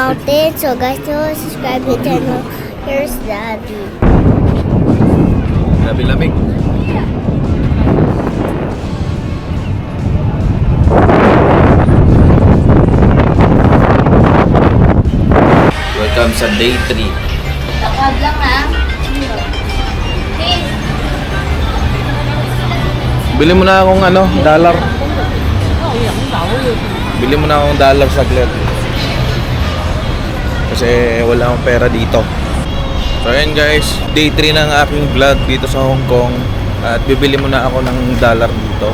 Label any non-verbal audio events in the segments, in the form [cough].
mountain. So guys, don't subscribe to the channel. Here's Daddy. Labi-lamig. Welcome sa day 3. Lakad lang ha. Bili mo na akong ano, dollar. Bili mo na akong dollar saglit. Kasi wala akong pera dito. So ayan guys, day 3 ng aking vlog dito sa Hong Kong. At bibili mo na ako ng dollar dito.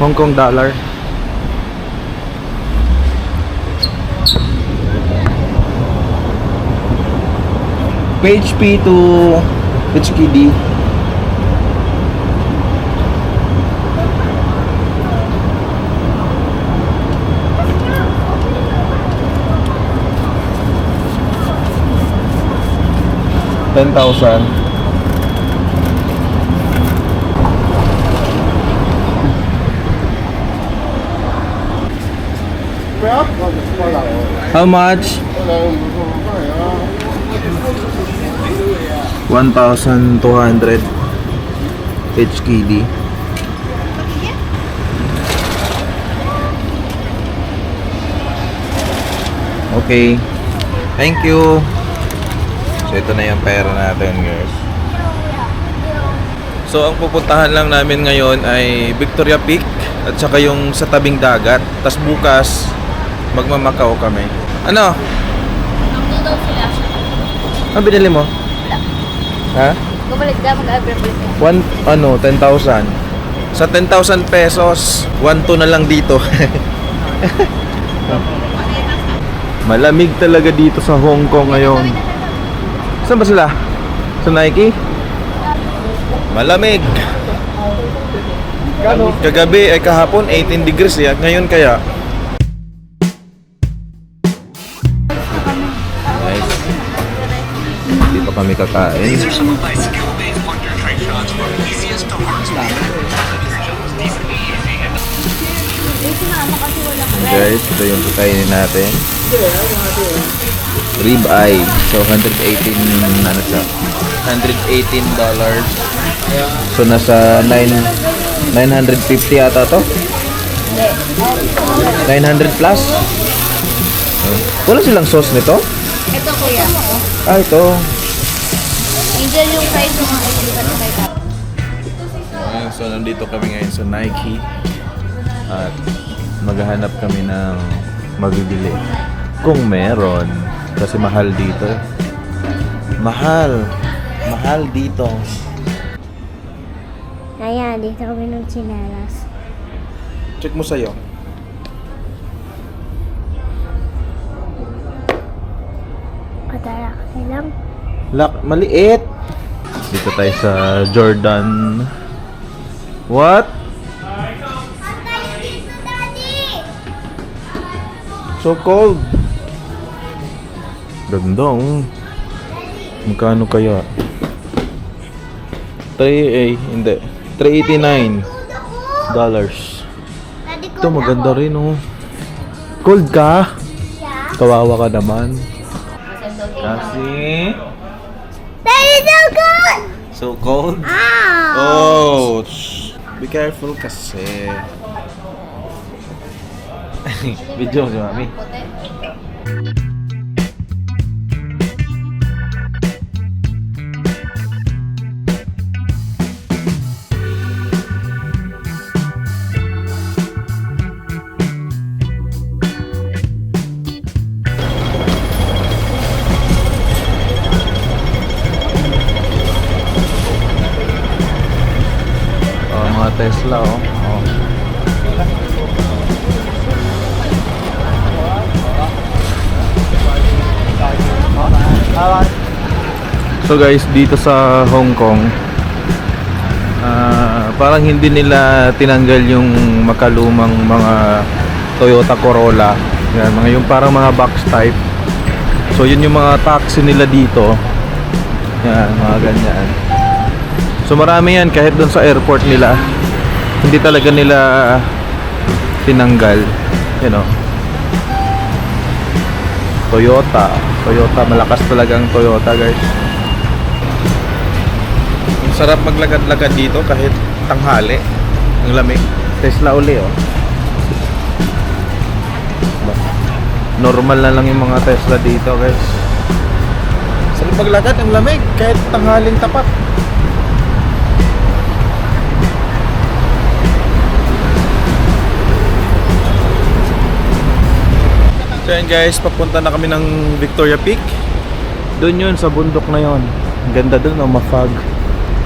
Hong Kong dollar. PHP to HKD. Ten thousand. How much? 1,200 HKD. Okay. Thank you. So ito na yung pera natin, guys. So ang pupuntahan lang namin ngayon ay Victoria Peak at saka yung sa tabing dagat. Tapos bukas magmamakao kami. Ano? Daw sila. Ano binili mo? Ha? Gumalik ka, mag-abra-balik ka. One, ano, 10,000. Sa 10,000 pesos, 1 na lang dito. [laughs] Malamig talaga dito sa Hong Kong ngayon. Saan ba sila? Sa Nike? Malamig. Kagabi ay kahapon 18 degrees eh. Ngayon kaya Nice. Dito kami kakain. These are some of my skill-based wonder trick shots from easiest to hardest speed. Decently easy and Guys, ito yung kakainin natin. Rib eye. So, 118, ano siya? 118 dollars. So, nasa 9, 950 ata to? 900 plus? Wala silang sauce nito? Ito kuya. Ah, ito. Angel yung price ng mga kaibigan kay Ayan, so nandito kami ngayon sa Nike at maghahanap kami ng mabibili kung meron. Kasi mahal dito mahal. Mahal dito. Ayan, dito kami ng chinelas. check mo sa'yo. Kadara ka lang. Lak, maliit. Dito tayo sa Jordan. What? so cold ganda oh magkano kaya? 3 eh hindi. 389 dollars. Ito maganda rin oh. Cold ka? kawawa ka naman. Kasi? That is so cold? Ow! Oh, be careful kasi. [laughs] Video si Mami. Tesla oh. oh. So guys, dito sa Hong Kong ah, parang hindi nila tinanggal yung makalumang mga Toyota Corolla. Yan, mga yung parang mga box type. So yun yung mga taxi nila dito. Yan, mga ganyan. So marami yan kahit doon sa airport nila. Hindi talaga nila tinanggal. You know. Toyota. Toyota, malakas talaga ang Toyota guys. Ang sarap maglakad-lakad dito kahit tanghali. Ang lamig. Tesla uli oh. Normal na lang yung mga Tesla dito guys. Sarap maglakad, ang lamig kahit tanghaling tapat. So yan guys, papunta na kami ng Victoria Peak. Doon yun, sa bundok na. Ang ganda doon, oh, mafag.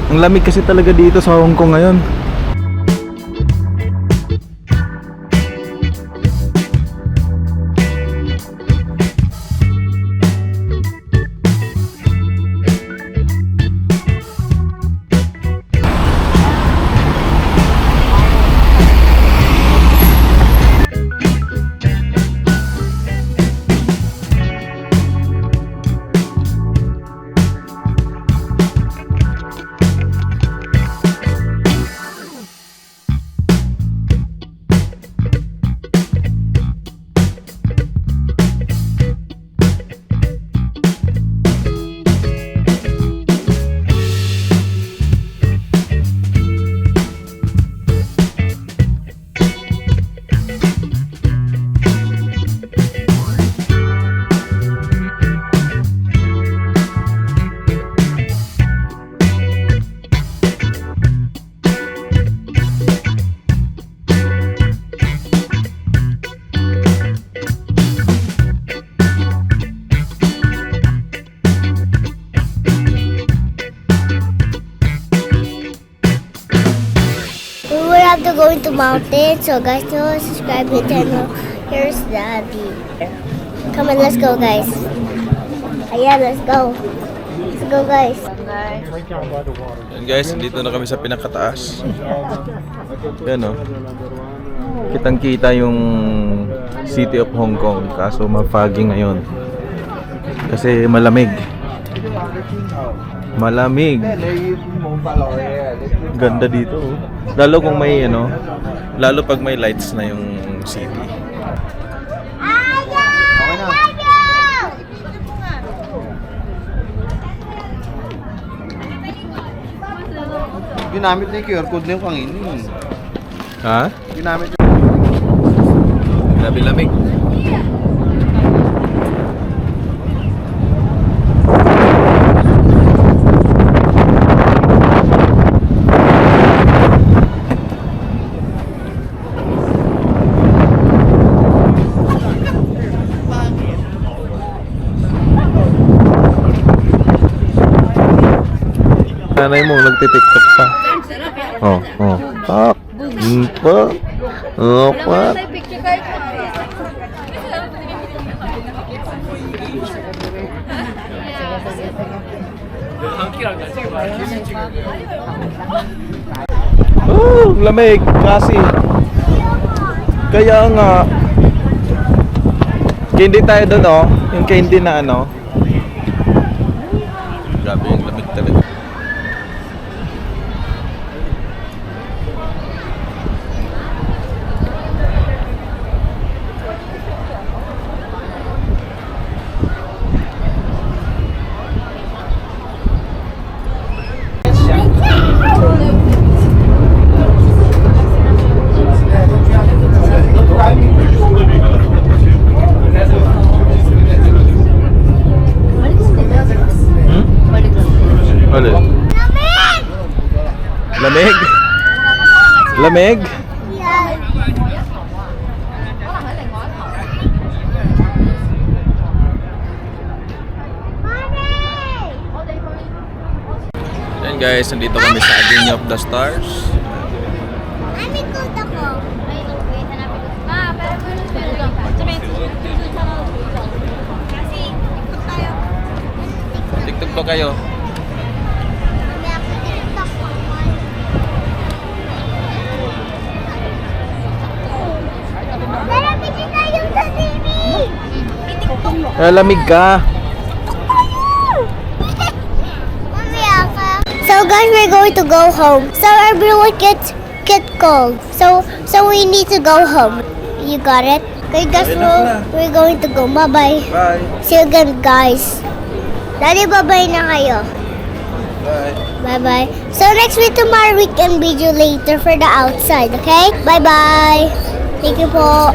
Ang lamig kasi talaga dito sa Hong Kong ngayon. Mountain, so guys, don't subscribe, hit that no- Here's Daddy. Come on, let's go, guys. Ayan, let's go. Let's go, guys. Yan guys, dito na kami sa pinakataas. Yan o. Kitang kita yung City of Hong Kong. Kaso ma-foggy ngayon. Kasi malamig. Malamig. Ganda dito. oh. Lalo kung may ano, lalo pag may lights na yung city. Ginamit na yung QR code na yung eh. Ha? Ginamit Grabe lamig. Nanay mo nagtitiktok pa. Oh, oh. Pak. Mm, Pak. Oh, pak. Oh, lamig kasi. Kaya nga candy tayo doon oh, yung candy na ano. Grabe Lamig? Yan guys, nandito kami sa Avenue of the Stars. Tiktok pa kayo. Itiktok Eh, lamig ka. So guys, we're going to go home. So everyone get get cold. So so we need to go home. You got it? Okay, guys, we're going to go. Bye-bye. Bye. See you again, guys. Daddy, bye-bye na kayo. Bye. Bye-bye. So next week tomorrow we can video later for the outside, okay? Bye-bye. Thank you po.